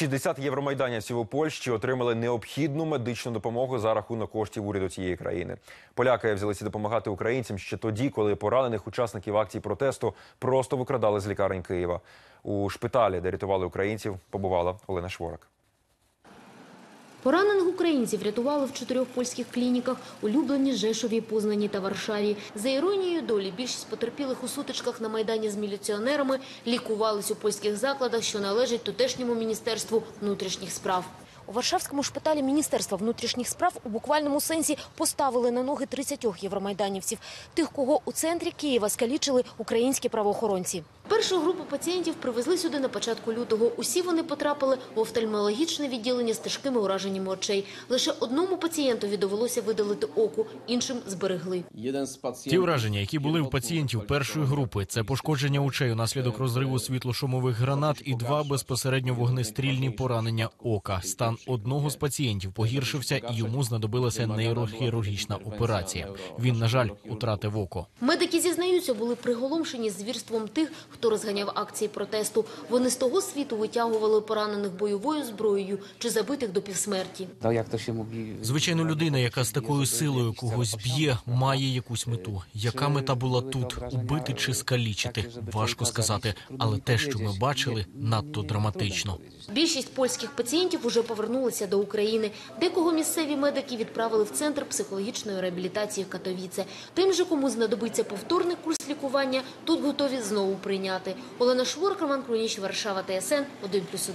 60 євромайданівців у Польщі отримали необхідну медичну допомогу за рахунок коштів уряду цієї країни. Поляки взялися допомагати українцям ще тоді, коли поранених учасників акції протесту просто викрадали з лікарень Києва. У шпиталі, де рятували українців, побувала Олена Шворак. Поранених українців рятували в чотирьох польських клініках – улюблені Жешові, Познані та Варшаві. За іронією долі, більшість потерпілих у сутичках на Майдані з міліціонерами лікувались у польських закладах, що належать тутешньому Міністерству внутрішніх справ. У Варшавському шпиталі Міністерства внутрішніх справ у буквальному сенсі поставили на ноги 30 євромайданівців. Тих, кого у центрі Києва скалічили українські правоохоронці. Першу групу пацієнтів привезли сюди на початку лютого. Усі вони потрапили в офтальмологічне відділення з тяжкими ураженнями очей. Лише одному пацієнтові довелося видалити оку, іншим зберегли. Ті враження, які були в пацієнтів першої групи, це пошкодження очей унаслідок розриву світлошумових гранат і два безпосередньо вогнестрільні поранення ока. Стан одного з пацієнтів погіршився, і йому знадобилася нейрохірургічна операція. Він, на жаль, утратив око. Медики зізнаються, були приголомшені звірством тих, хто розганяв акції протесту. Вони з того світу витягували поранених бойовою зброєю чи забитих до півсмерті. Звичайно, людина, яка з такою силою когось б'є, має якусь мету. Яка мета була тут убити чи скалічити? Важко сказати, але те, що ми бачили, надто драматично. Більшість польських пацієнтів уже повернулися до України. Декого місцеві медики відправили в центр психологічної реабілітації в Катовіце. Тим же, кому знадобиться повторний курс лікування, тут готові знову прийняти. Олена Шворк, Роман Круніч, Варшава, ТСН 1+,1.